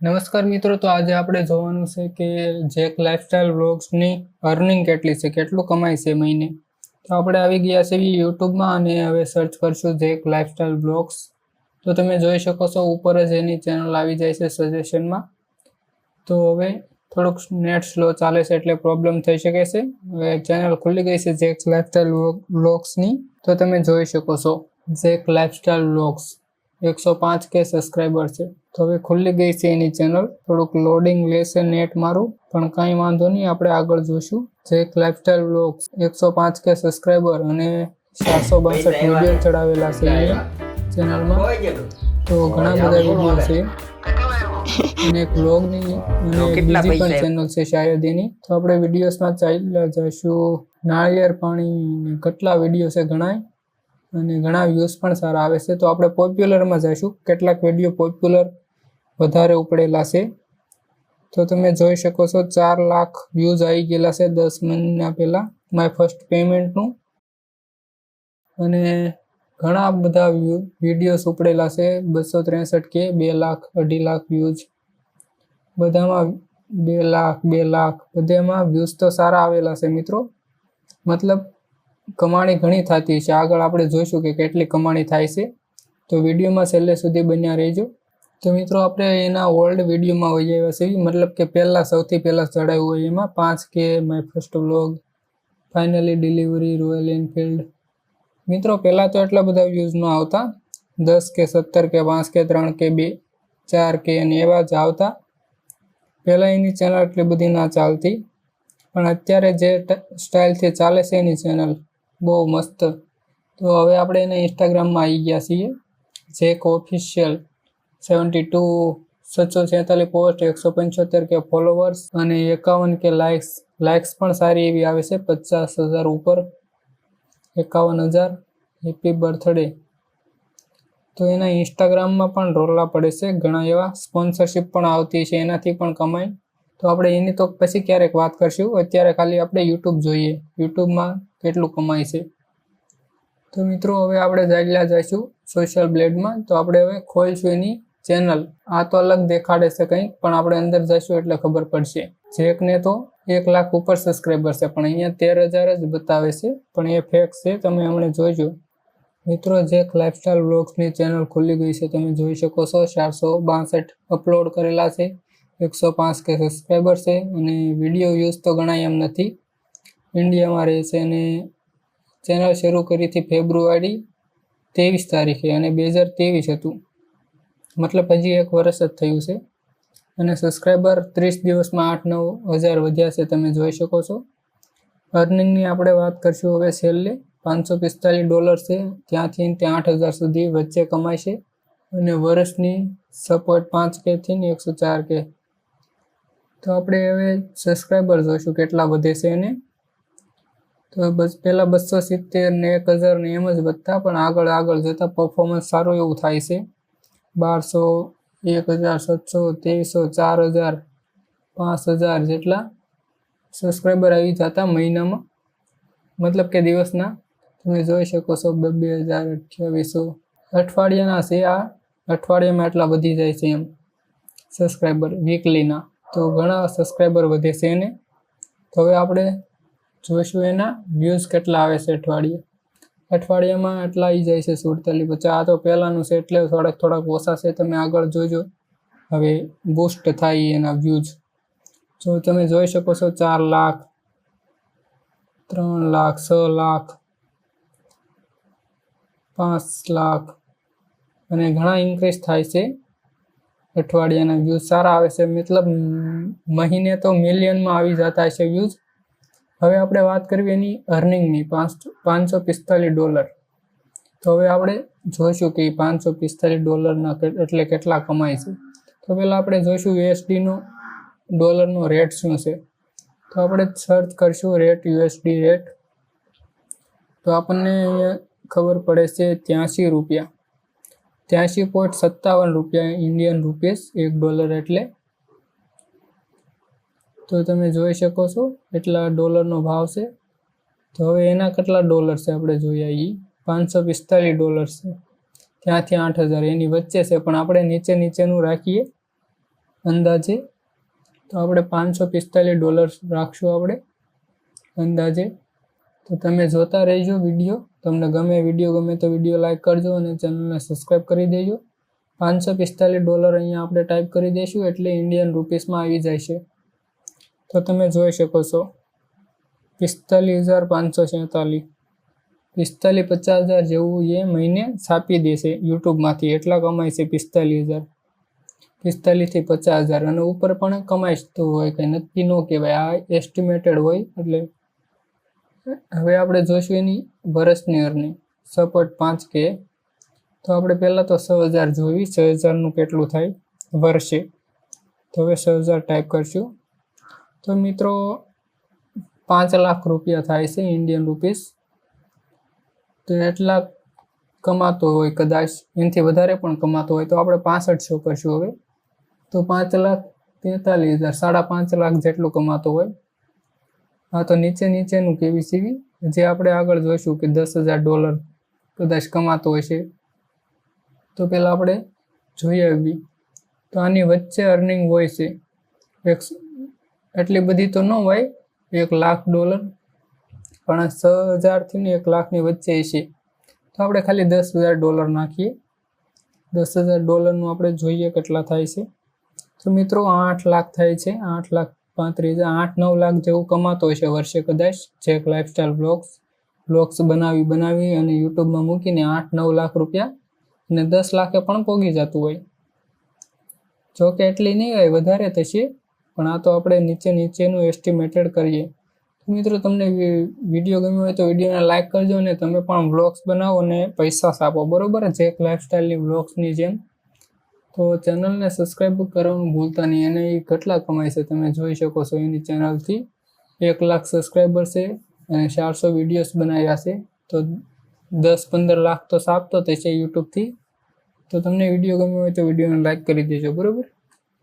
નમસ્કાર મિત્રો, તો આજે આપણે જોવાનું છે કે જેક લાઇફસ્ટાઇલ વ્લોગ્સની અર્નિંગ કેટલી છે, કેટલું કમાય છે મહિને? તો આપણે આવી ગયા છે યુટ્યુબમાં અને હવે સર્ચ કરશું જેક લાઇફસ્ટાઇલ બ્લોગ્સ તો તમે જોઈ શકો છો, ઉપર જ એની ચેનલ આવી જાય છે સજેશનમાં તો હવે થોડુંક નેટ સ્લો ચાલે છે એટલે પ્રોબ્લેમ થઈ શકે છે. હવે ચેનલ ખુલ્લી ગઈ છે જેક લાઇફસ્ટાઇલ બ્લોગ્સની તો તમે જોઈ શકો છો જેક લાઇફસ્ટાઇલ વ્લોગ્સ. એકસો પાંચ કે સબસ્ક્રાઈબર છે. તો હવે ખુલ્લી ગઈ છે એની ચેનલ થોડુંક લોડિંગ લેશે નેટ મારું પણ કાંઈ વાંધો નહીં આપણે આગળ જોશું. જેક લાઇફસ્ટાઇલ વ્લોગ્સ એકસો પાંચ કે સબસ્ક્રાઈબર અને સાતસો બાસઠ વીડિયો ચડાવેલા છે ચેનલમાં તો ઘણા બધા વીડિયો છે. અને એક બ્લોગની અને બીજી પણ ચેનલ છે શાયદ એની. તો આપણે વિડીયોસમાં ચાલ્યા જઈશું. નાળિયેર પાણી કેટલા વીડિયો છે ઘણા અને ઘણા વ્યૂઝ પણ સારા આવે છે. તો આપણે પોપ્યુલરમાં જઈશું. કેટલાક વીડિયો પોપ્યુલર વધારે ઉપડેલા છે. તો તમે જોઈ શકો છો, ચાર લાખ વ્યૂઝ આવી ગયેલા છે દસ મહિના પહેલાં માય ફર્સ્ટ પેમેન્ટનું અને ઘણા બધા વ્યૂ વિડીયોઝ ઉપડેલા છે, બસો ત્રેસઠ કે બે લાખ, અઢી લાખ વ્યૂઝ બધામાં બે લાખ બે લાખ, બધામાં વ્યૂઝ તો સારા આવેલા છે મિત્રો. મતલબ કમાણી ઘણી થતી છે. આગળ આપણે જોઈશું કે કેટલી કમાણી થાય છે. તો વિડીયોમાં છેલ્લે સુધી બન્યા રહેજો. તો મિત્રો આપણે એના ઓલ્ડ વિડીયોમાં હોઈ આવ્યા છીએ. મતલબ કે પહેલાં સૌથી પહેલાં ચડાવ્યું હોય એમાં પાંચ કે my first vlog finally delivery Royal Enfield મિત્રો પહેલાં તો એટલા બધા વ્યૂઝ ન આવતા. દસ કે સત્તર કે પાંચ કે ત્રણ કે બે, ચાર કે અને એવા જ આવતા. પહેલાં એની ચેનલ એટલી બધી ના ચાલતી. પણ અત્યારે જે સ્ટાઇલથી ચાલે છે એની ચેનલ બહુ મસ્ત. તો હવે આપણે એને ઇન્સ્ટાગ્રામમાં આવી ગયા છીએ. જેક ઓફિશિયલ સેવન્ટી ટુ સાતસો છેતાલીસ પોસ્ટ એકસો પંચોતેર કે ફોલોવર્સ અને એકાવન કે લાઇક્સ લાઇક્સ પણ સારી એવી આવે છે, પચાસ હજાર ઉપર. એકાવન હજાર હેપી બર્થડે તો એના ઇન્સ્ટાગ્રામમાં પણ રોલા પડે છે ઘણા એવા. સ્પોન્સરશિપ પણ આવતી છે, એનાથી પણ કમાય તો આપણે એની તો પછી ક્યારેક વાત કરશું. અત્યારે ખાલી આપણે યુટ્યુબ જોઈએ. યુટ્યુબમાં કેટલું કમાય છે. તો મિત્રો, હવે આપણે જાડલા જઈશું સોશિયલ બ્લેડમાં તો આપણે હવે ખોલશું એની. ચેનલ. આ તો અલગ દેખાડે છે કંઈક, પણ આપણે અંદર જઈશું એટલે ખબર પડશે. જેકને તો એક લાખ ઉપર સબસ્ક્રાઈબર છે, પણ અહીંયા તેર હજાર જ બતાવે છે. પણ એ ફેક છે, તમે હમણાં જોઈજો મિત્રો, જેક લાઇફસ્ટાઇલ બ્લોગ્સની ચેનલ ખુલ્લી ગઈ છે, તમે જોઈ શકો છો, ચારસો બાસઠ અપલોડ કરેલા છે, એકસો પાંચ કે સબસ્ક્રાઈબર છે, અને વીડિયો વ્યૂઝ તો ગણાય એમ નથી. ઇન્ડિયામાં રહે છે અને ચેનલ શરૂ કરી હતી ફેબ્રુઆરી ત્રેવીસ તારીખે, અને બે હજાર ત્રેવીસ હતું. મતલબ હજી એક વર્ષ જ થયું છે. અને સબસ્ક્રાઈબર ત્રીસ દિવસમાં આઠ નવ હજાર વધ્યા છે તમે જોઈ શકો છો. અર્નિંગની આપણે વાત કરશું હવે છેલ્લે. પાંચસો પિસ્તાલીસ ડોલર છે. ત્યાંથી તે આઠ હજાર સુધી વચ્ચે કમાય છે. અને વર્ષની પોઈન્ટ પાંચ કેથી ને એકસો ચાર કે. તો આપણે હવે સબસ્ક્રાઈબર જોઈશું કેટલા વધે છે એને તો બસ પહેલાં બસો સિત્તેર ને એક હજાર ને એમ જ વધતા પણ આગળ આગળ જતાં પરફોર્મન્સ સારું એવું થાય છે. બારસો, એક હજાર, સાતસો ત્રેવીસો ચાર હજાર, પાંચ હજાર જેટલા સબસ્ક્રાઈબર આવી જતા મહિનામાં. મતલબ કે દિવસના. તમે જોઈ શકો છો બે હજાર, અઠ્યાવીસો. અઠવાડિયાના છે આ. અઠવાડિયામાં એટલા વધી જાય છે એમ. સબસ્ક્રાઈબર વીકલીના તો ઘણા સબસ્ક્રાઈબર વધે છે એને. તો હવે આપણે જોઈશું એના વ્યૂઝ કેટલા આવે છે અઠવાડિયે. અઠવાડિયામાં એટલા આવી જાય છે સુડતાલીસ પછી આ તો પહેલાંનું છે એટલે થોડાક થોડાક ઓછા તમે આગળ જોજો. હવે બૂસ્ટ થાય એના વ્યૂઝ જો તમે જોઈ શકો છો ચાર લાખ, ત્રણ લાખ, છ લાખ, પાંચ લાખ અને ઘણા ઇન્ક્રીઝ થાય છે અઠવાડિયાના વ્યૂઝ સારા આવે છે, મતલબ મહિને તો મિલિયનમાં આવી જતા છે વ્યૂઝ હવે આપણે વાત કરવી એની અર્નિંગની પાંચ પાંચસો પિસ્તાલીસ ડોલર. તો હવે આપણે જોઈશું કે પાંચસો પિસ્તાલીસ ડોલરના એટલે કેટલા કમાય છે. તો પહેલાં આપણે જોઈશું યુએસડીનો ડોલરનો રેટ શું છે. તો આપણે સર્ચ કરશું રેટ યુએસડી રેટ તો આપણને ખબર પડે છે ત્યાંસી રૂપિયા. ત્યાંસી પોઈન્ટ સત્તાવન રૂપિયા ઇન્ડિયન રૂપીસ એક ડોલર એટલે તો તમે જોઈ શકો છો એટલા ડોલરનો ભાવ છે. તો હવે એના કેટલા ડોલર છે આપણે જોઈએ એ પાંચસો પિસ્તાલીસ ડોલર છે. ત્યાંથી આઠ હજાર. એની વચ્ચે છે, પણ આપણે નીચે નીચેનું રાખીએ અંદાજે. તો આપણે પાંચસો પિસ્તાલીસ ડોલર રાખશું આપણે અંદાજે. તો તમે જોતા રહેજો વીડિયો. તમને ગમે વીડિયો, ગમે તો વીડિયો લાઇક કરજો અને ચેનલને સબસ્ક્રાઈબ કરી દેજો. પાંચસો પિસ્તાલીસ ડોલર અહીંયા આપણે ટાઈપ કરી દઈશું એટલે ઇન્ડિયન રૂપીસમાં આવી જાય છે. તો તમે જોઈ શકો છો. પિસ્તાલીસ હજાર પાંચસો સેતાલીસ પિસ્તાલીસ પચાસ હજાર જેવું એ મહિને છાપી દેશે યુટ્યુબમાંથી. એટલા કમાય છે પિસ્તાલીસ હજાર. પિસ્તાલીસથી પચાસ હજાર. અને ઉપર પણ કમાઈ જતું હોય કંઈ નક્કી ન કહેવાય. આ એસ્ટિમેટેડ હોય એટલે હવે આપણે જોઈશું એની વર્ષની અરની સપોર્ટ પાંચ કે તો આપણે પહેલાં તો છ હજાર જોવી છ હજારનું કેટલું થાય? વર્ષે. તો હવે છ હજાર ટાઈપ કરશું. તો મિત્રો, પાંચ લાખ રૂપિયા થાય છે ઇન્ડિયન રૂપીસ તો એટલા કમાતો હોય કદાચ, એનાથી વધારે પણ કમાતો હોય, તો આપણે પાસઠસો કરશું હવે? તો પાંચ લાખ તેતાલીસ હજાર, સાડા પાંચ લાખ જેટલું કમાતો હોય. હા, તો નીચે નીચેનું કેવી સીવી? જે આપણે આગળ જોઈશું કે દસ હજાર ડોલર કદાચ કમાતો છે. તો પહેલાં આપણે જોઈ આવી તો આની વચ્ચે અર્નિંગ હોય છે, એક એટલી બધી તો ન હોય, એક લાખ ડોલર. પણ છ હજારથી ને એક લાખની વચ્ચે છે. તો આપણે ખાલી દસ હજાર ડોલર નાખીએ. દસ હજાર ડોલરનું આપણે જોઈએ કેટલા થાય છે. તો મિત્રો, આઠ લાખ થાય છે. આઠ લાખ પાંત્રીસ હજાર, આઠ નવ લાખ જેવું કમાતો હોય છે વર્ષે કદાચ. ચેક લાઇફસ્ટાઈલ બ્લોગ્સ બ્લોગ્સ બનાવી બનાવી અને યુટ્યુબમાં મૂકીને આઠ નવ લાખ રૂપિયા અને દસ લાખે પણ પોગી જતું હોય. જો કે એટલી નહીં હોય, વધારે થશે. પણ આ તો આપણે નીચે નીચેનું એસ્ટિમેટેડ કરીએ. તો મિત્રો, તમને વીડિયો ગમ્યો હોય તો વિડીયોને લાઇક કરજો અને તમે પણ વ્લોગ્સ બનાવો અને પૈસા આપો. બરોબર જેક લાઇફસ્ટાઈલની વ્લોગ્સની જેમ. તો ચેનલને સબસ્ક્રાઈબ કરવાનું ભૂલતા નહીં. અને એ કેટલા કમાય છે તમે જોઈ શકો છો એની ચેનલથી એક લાખ સબસ્ક્રાઈબર છે અને ચારસો વિડીયોઝ બનાવ્યા છે. તો દસ પંદર લાખ તો સાપતો થશે યુટ્યુબથી તો તમને વીડિયો ગમ્યો હોય તો વિડીયોને લાઈક કરી દેજો. બરાબર?